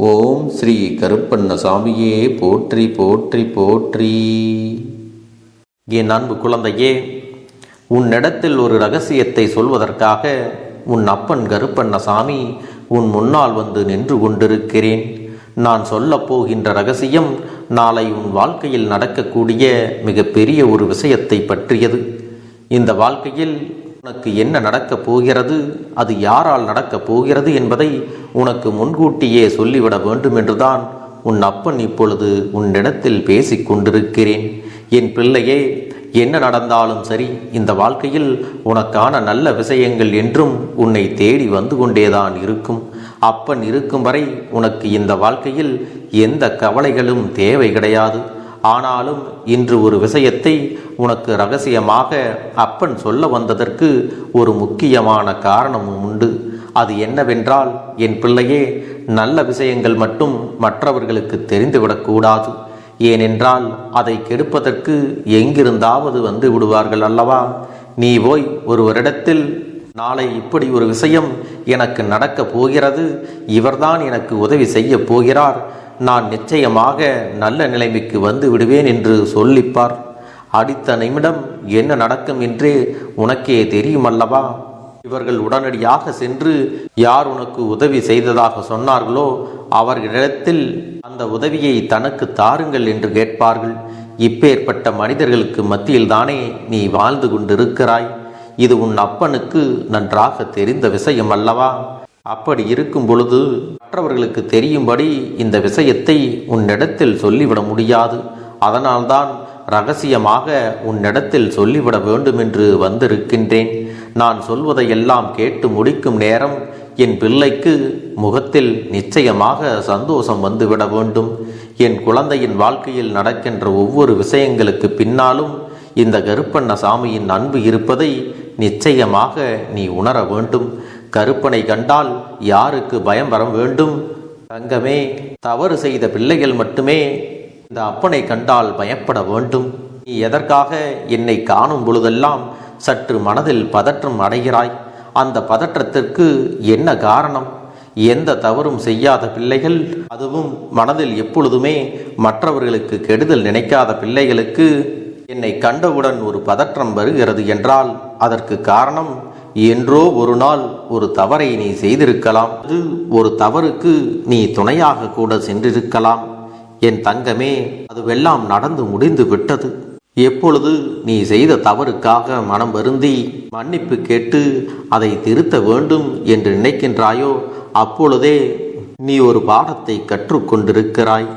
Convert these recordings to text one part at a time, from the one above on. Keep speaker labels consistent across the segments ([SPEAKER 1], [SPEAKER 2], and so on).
[SPEAKER 1] ஓம் ஸ்ரீ கருப்பண்ணசாமியே போற்றி போற்றி போற்றி. என் அன்பு குழந்தையே உன்னிடத்தில் ஒரு ரகசியத்தை சொல்வதற்காக உன் அப்பன் கருப்பண்ணசாமி உன் முன்னால் வந்து நின்று கொண்டிருக்கிறேன். நான் சொல்லப் போகின்ற ரகசியம் நாளை உன் வாழ்க்கையில் நடக்கக்கூடிய மிகப்பெரிய ஒரு விஷயத்தை பற்றியது. இந்த வாழ்க்கையில் உனக்கு என்ன நடக்கப் போகிறது? அது யாரால் நடக்கப் போகிறது என்பதை உனக்கு முன்கூட்டியே சொல்லிவிட வேண்டும் என்றுதான் உன் அப்பன் இப்பொழுது உன்னிடத்தில் பேசிக் கொண்டிருக்கிறேன். என் பிள்ளையே என்ன நடந்தாலும் சரி இந்த வாழ்க்கையில் உனக்கான நல்ல விஷயங்கள் என்றும் உன்னை தேடி வந்து கொண்டேதான் இருக்கும். அப்பன் இருக்கும் வரை உனக்கு இந்த வாழ்க்கையில் எந்த கவலைகளும் தேவை கிடையாது. ஆனாலும் இன்று ஒரு விஷயத்தை உனக்கு ரகசியமாக அப்பன் சொல்ல வந்ததற்கு ஒரு முக்கியமான காரணமும் உண்டு. அது என்னவென்றால் என் பிள்ளையே நல்ல விஷயங்கள் மட்டும் மற்றவர்களுக்கு தெரிந்துவிடக்கூடாது ஏனென்றால் அதை கெடுப்பதற்கு எங்கிருந்தாவது வந்து விடுவார்கள் அல்லவா? நீ போய் ஒருவரிடத்தில் நாளை இப்படி ஒரு விஷயம் எனக்கு நடக்கப் போகிறது இவர்தான் எனக்கு உதவி செய்ய போகிறார் நான் நிச்சயமாக நல்ல நிலைமைக்கு வந்து விடுவேன் என்று சொல்லிப்பார். அடுத்த நிமிடம் என்ன நடக்கும் என்றே உனக்கே தெரியும் அல்லவா இவர்கள் உடனடியாக சென்று யார் உனக்கு உதவி செய்ததாக சொன்னார்களோ அவர்களிடத்தில் அந்த உதவியை தனக்கு தாருங்கள் என்று கேட்பார்கள். இப்பேற்பட்ட மனிதர்களுக்கு மத்தியில் தானே நீ வாழ்ந்து கொண்டிருக்கிறாய். இது உன் அப்பனுக்கு நன்றாக தெரிந்த விஷயம் அல்லவா அப்படி இருக்கும் பொழுது மற்றவர்களுக்கு தெரியும்படி இந்த விஷயத்தை உன்னிடத்தில் சொல்லிவிட முடியாது. அதனால்தான் ரகசியமாக உன்னிடத்தில் சொல்லிவிட வேண்டும் என்று வந்திருக்கின்றேன். நான் சொல்வதையெல்லாம் கேட்டு முடிக்கும் நேரம் என் பிள்ளைக்கு முகத்தில் நிச்சயமாக சந்தோஷம் வந்துவிட வேண்டும். என் குழந்தையின் வாழ்க்கையில் நடக்கின்ற ஒவ்வொரு விஷயங்களுக்கு பின்னாலும் இந்த கருப்பண்ண சாமியின் அன்பு இருப்பதை நிச்சயமாக நீ உணர வேண்டும். கருப்பனை கண்டால் யாருக்கு பயம் வர வேண்டும்? தங்கமே தவறு செய்த பிள்ளைகள் மட்டுமே இந்த அப்பனை கண்டால் பயப்பட வேண்டும். நீ எதற்காக என்னை காணும் பொழுதெல்லாம் சற்று மனதில் பதற்றம் அடைகிறாய்? அந்த பதற்றத்திற்கு என்ன காரணம்? எந்த தவறும் செய்யாத பிள்ளைகள் அதுவும் மனதில் எப்பொழுதுமே மற்றவர்களுக்கு கெடுதல் நினைக்காத பிள்ளைகளுக்கு என்னை கண்டவுடன் ஒரு பதற்றம் வருகிறது என்றால் அதற்கு காரணம் என்றோ ஒரு நாள் ஒரு தவறை நீ செய்திருக்கலாம். ஒரு தவறுக்கு நீ துணையாக கூட சென்றிருக்கலாம். என் தங்கமே அதுவெல்லாம் நடந்து முடிந்து விட்டது. எப்பொழுது நீ செய்த தவறுக்காக மனம் வருந்தி மன்னிப்பு கேட்டு அதை திருத்த வேண்டும் என்று நினைக்கின்றாயோ அப்பொழுதே நீ ஒரு பாடத்தை கற்றுக்கொண்டிருக்கிறாய்.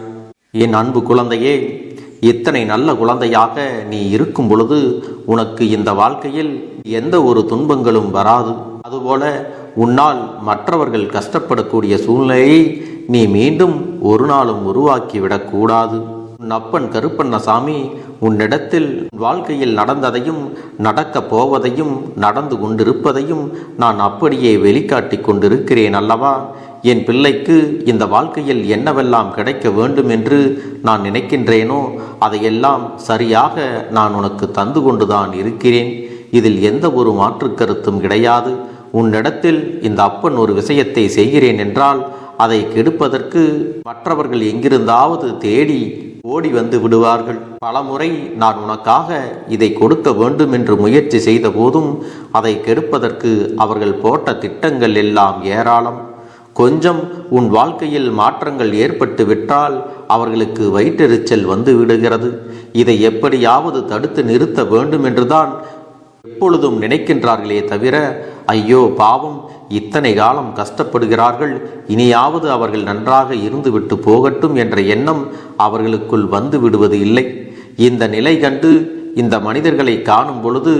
[SPEAKER 1] என் அன்பு குழந்தையே இத்தனை நல்ல குழந்தையாக நீ இருக்கும் பொழுது உனக்கு இந்த வாழ்க்கையில் எந்த ஒரு துன்பங்களும் வராது. அதுபோல உன்னால் மற்றவர்கள் கஷ்டப்படக்கூடிய சூழ்நிலையை நீ மீண்டும் ஒரு நாளும் உருவாக்கிவிடக்கூடாது உன் அப்பன் கருப்பண்ணசாமி உன்னிடத்தில் வாழ்க்கையில் நடந்ததையும் நடக்கப் போவதையும் நடந்து கொண்டிருப்பதையும் நான் அப்படியே வெளிக்காட்டி கொண்டிருக்கிறேன் அல்லவா? என் பிள்ளைக்கு இந்த வாழ்க்கையில் என்னவெல்லாம் கிடைக்க வேண்டும் என்று நான் நினைக்கின்றேனோ அதையெல்லாம் சரியாக நான் உனக்கு தந்து கொண்டுதான் இருக்கிறேன். இதில் எந்த ஒரு மாற்று கருத்தும் கிடையாது. உன்னிடத்தில் இந்த அப்பன் ஒரு விஷயத்தை செய்கிறேன் என்றால் அதை கெடுப்பதற்கு மற்றவர்கள் எங்கிருந்தாவது தேடி ஓடி வந்து விடுவார்கள். பலமுறை நான் உனக்காக இதை கொடுக்க வேண்டும் என்று முயற்சி செய்த போதும் அதை கெடுப்பதற்கு அவர்கள் போட்ட திட்டங்கள் எல்லாம் ஏராளம். கொஞ்சம் உன் வாழ்க்கையில் மாற்றங்கள் ஏற்பட்டு விட்டால் அவர்களுக்கு வயிற்றெரிச்சல் வந்து விடுகிறது. இதை எப்படியாவது தடுத்து நிறுத்த வேண்டும் என்றுதான் எப்பொழுதும் நினைக்கின்றார்களே தவிர ஐயோ பாவம் இத்தனை காலம் கஷ்டப்படுகிறார்கள் இனியாவது அவர்கள் நன்றாக இருந்துவிட்டு போகட்டும் என்ற எண்ணம் அவர்களுக்குள் வந்து விடுவது இல்லை. இந்த நிலை கண்டு இந்த மனிதர்களை காணும் பொழுது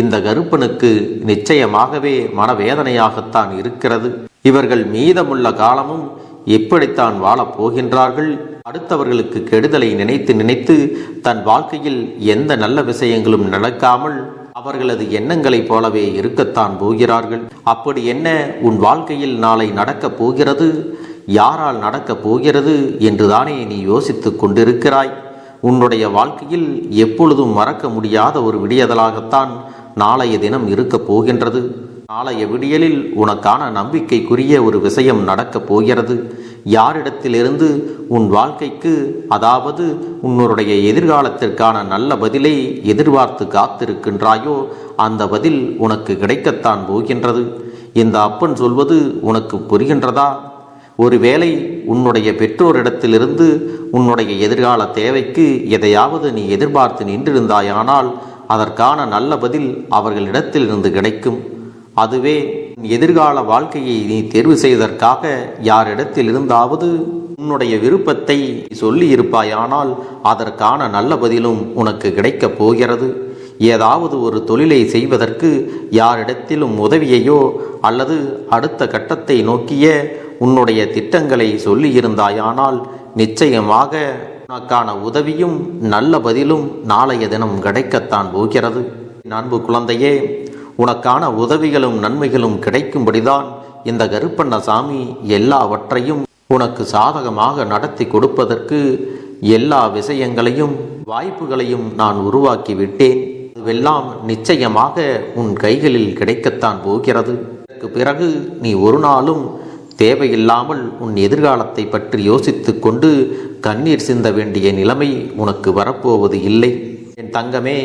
[SPEAKER 1] இந்த கருப்பனுக்கு நிச்சயமாகவே மனவேதனையாகத்தான் இருக்கிறது. இவர்கள் மீதமுள்ள காலமும் எப்படித்தான் வாழப் போகின்றார்கள் அடுத்தவர்களுக்கு கெடுதலை நினைத்து நினைத்து தன் வாழ்க்கையில் எந்த நல்ல விஷயங்களும் நடக்காமல் அவர்களது எண்ணங்களைப் போலவே இருக்கத்தான் போகிறார்கள். அப்படி என்ன உன் வாழ்க்கையில் நாளை நடக்கப் போகிறது? யாரால் நடக்கப் போகிறது என்றுதானே நீ யோசித்துக் கொண்டிருக்கிறாய். உன்னுடைய வாழ்க்கையில் எப்பொழுதும் மறக்க முடியாத ஒரு விடியதலாகத்தான் நாளைய தினம் இருக்கப் போகின்றது. நாளைய விடியலில் உனக்கான நம்பிக்கைக்குரிய ஒரு விஷயம் நடக்கப் போகிறது. யாரிடத்திலிருந்து உன் வாழ்க்கைக்கு அதாவது உன்னுடைய எதிர்காலத்திற்கான நல்ல பதிலை எதிர்பார்த்து காத்திருக்கின்றாயோ அந்த பதில் உனக்கு கிடைக்கத்தான் போகின்றது. இந்த அப்பன் சொல்வது உனக்கு புரிகின்றதா? ஒருவேளை உன்னுடைய பெற்றோரிடத்திலிருந்து உன்னுடைய எதிர்கால தேவைக்கு எதையாவது நீ எதிர்பார்த்து நின்றிருந்தாயானால் அதற்கான நல்ல பதில் அவர்களிடத்திலிருந்து கிடைக்கும். அதுவே எதிர்கால வாழ்க்கையை நீ தேர்வு செய்வதற்காக யாரிடத்தில் இருந்தாவது உன்னுடைய விருப்பத்தை சொல்லி இருப்பாயானால் அதற்கான நல்ல பதிலும் உனக்கு கிடைக்கப் போகிறது. ஏதாவது ஒரு தொழிலை செய்வதற்கு யாரிடத்திலும் உதவியையோ அல்லது அடுத்த கட்டத்தை நோக்கிய உன்னுடைய திட்டங்களை சொல்லியிருந்தாயானால் நிச்சயமாக உனக்கான உதவியும் நல்ல பதிலும் நாளைய தினம் கிடைக்கத்தான் போகிறது. அன்பு குழந்தையே உனக்கான உதவிகளும் நன்மைகளும் கிடைக்கும்படிதான் இந்த கருப்பண்ணசாமி எல்லாவற்றையும் உனக்கு சாதகமாக நடத்தி கொடுப்பதற்கு எல்லா விஷயங்களையும் வாய்ப்புகளையும் நான் உருவாக்கி விட்டேன் அதுவெல்லாம் நிச்சயமாக உன் கைகளில் கிடைக்கத்தான் போகிறது. இதற்கு பிறகு நீ ஒரு நாளும் தேவையில்லாமல் உன் எதிர்காலத்தை பற்றி யோசித்து கொண்டு கண்ணீர் சிந்த வேண்டிய நிலைமை உனக்கு வரப்போவது இல்லை. என் தங்கமே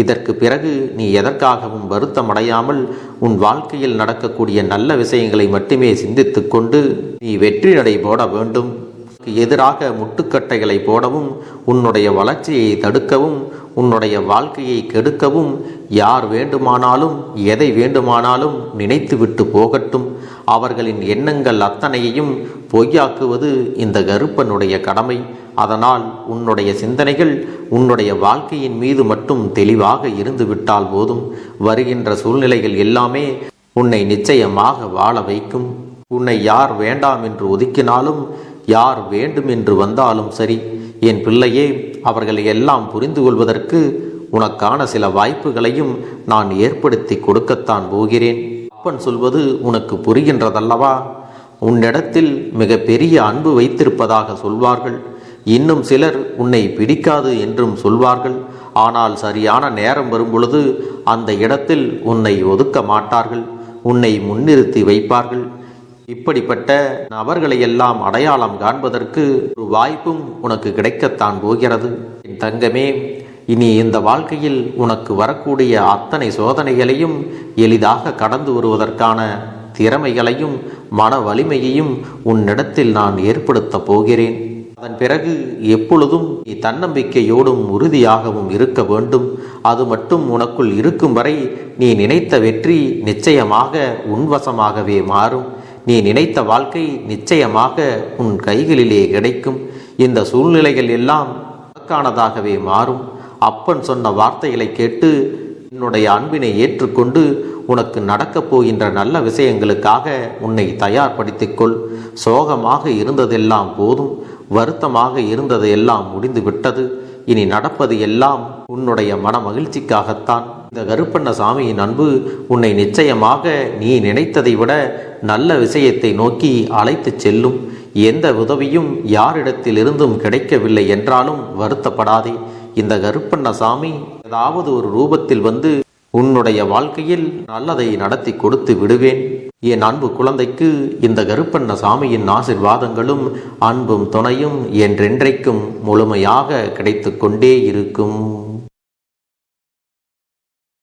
[SPEAKER 1] இதற்கு பிறகு நீ எதற்காகவும் வருத்தமடையாமல் உன் வாழ்க்கையில் நடக்கக்கூடிய நல்ல விஷயங்களை மட்டுமே சிந்தித்துக்கொண்டு நீ வெற்றி நடை போட வேண்டும். உனக்கு எதிராக முட்டுக்கட்டைகளை போடவும் உன்னுடைய வளர்ச்சியை தடுக்கவும் உன்னுடைய வாழ்க்கையை கெடுக்கவும் யார் வேண்டுமானாலும் எதை வேண்டுமானாலும் நினைத்துவிட்டு போகட்டும். அவர்களின் எண்ணங்கள் அத்தனையையும் பொய்யாக்குவது இந்த கருப்பனுடைய கடமை. அதனால் உன்னுடைய சிந்தனைகள் உன்னுடைய வாழ்க்கையின் மீது மட்டும் தெளிவாக இருந்துவிட்டால் போதும். வருகின்ற சூழ்நிலைகள் எல்லாமே உன்னை நிச்சயமாக வாழ வைக்கும். உன்னை யார் வேண்டாம் என்று ஒதுக்கினாலும் யார் வேண்டும் என்று வந்தாலும் சரி என் பிள்ளையே அவர்களை எல்லாம் புரிந்து கொள்வதற்கு உனக்கான சில வாய்ப்புகளையும் நான் ஏற்படுத்தி கொடுக்கத்தான் போகிறேன். அப்பன் சொல்வது உனக்கு புரிகின்றதல்லவா? உன்னிடத்தில் மிக பெரிய அன்பு வைத்திருப்பதாக சொல்வார்கள். இன்னும் சிலர் உன்னை பிடிக்காது என்றும் சொல்வார்கள். ஆனால் சரியான நேரம் வரும்பொழுது அந்த இடத்தில் உன்னை ஒதுக்க மாட்டார்கள். உன்னை முன்னிறுத்தி வைப்பார்கள். இப்படிப்பட்ட நபர்களையெல்லாம் அடையாளம் காண்பதற்கு ஒரு வாய்ப்பும் உனக்கு கிடைக்கத்தான் போகிறது. என் தங்கமே இனி இந்த வாழ்க்கையில் உனக்கு வரக்கூடிய அத்தனை சோதனைகளையும் எளிதாக கடந்து வருவதற்கான திறமைகளையும் மன வலிமையையும் உன்னிடத்தில் நான் ஏற்படுத்தப் போகிறேன். அதன் பிறகு எப்பொழுதும் நீ தன்னம்பிக்கையோடும் உறுதியாகவும் இருக்க வேண்டும். அது மட்டும் உனக்குள் இருக்கும் வரை நீ நினைத்த வெற்றி நிச்சயமாக உன்வசமாகவே மாறும். நீ நினைத்த வாழ்க்கை நிச்சயமாக உன் கைகளிலே கிடைக்கும். இந்த சூழ்நிலைகள் எல்லாம் உனக்கானதாகவே மாறும். அப்பன் சொன்ன வார்த்தைகளை கேட்டு என்னுடைய அன்பினை ஏற்றுக்கொண்டு உனக்கு நடக்கப் போகின்ற நல்ல விஷயங்களுக்காக உன்னை தயார்படுத்திக்கொள். சோகமாக இருந்ததெல்லாம் போதும். வருத்தமாக இருந்தது எல்லாம் முடிந்து விட்டது இனி நடப்பது எல்லாம் உன்னுடைய மன மகிழ்ச்சிக்காகத்தான் இந்த கருப்பண்ண சாமியின் அன்பு உன்னை நிச்சயமாக நீ நினைத்ததை விட நல்ல விஷயத்தை நோக்கி அழைத்துச் செல்லும். எந்த உதவியும் யாரிடத்திலிருந்தும் கிடைக்கவில்லை என்றாலும் வருத்தப்படாதே. இந்த கருப்பண்ண சாமி ஏதாவது ஒரு ரூபத்தில் வந்து உன்னுடைய வாழ்க்கையில் நல்லதை நடத்தி கொடுத்து விடுவேன். என் அன்பு குழந்தைக்கு இந்த கருப்பண்ண சாமியின் ஆசிர்வாதங்களும் அன்பும் துணையும் என்றென்றைக்கும் முழுமையாக கிடைத்து கொண்டே இருக்கும்.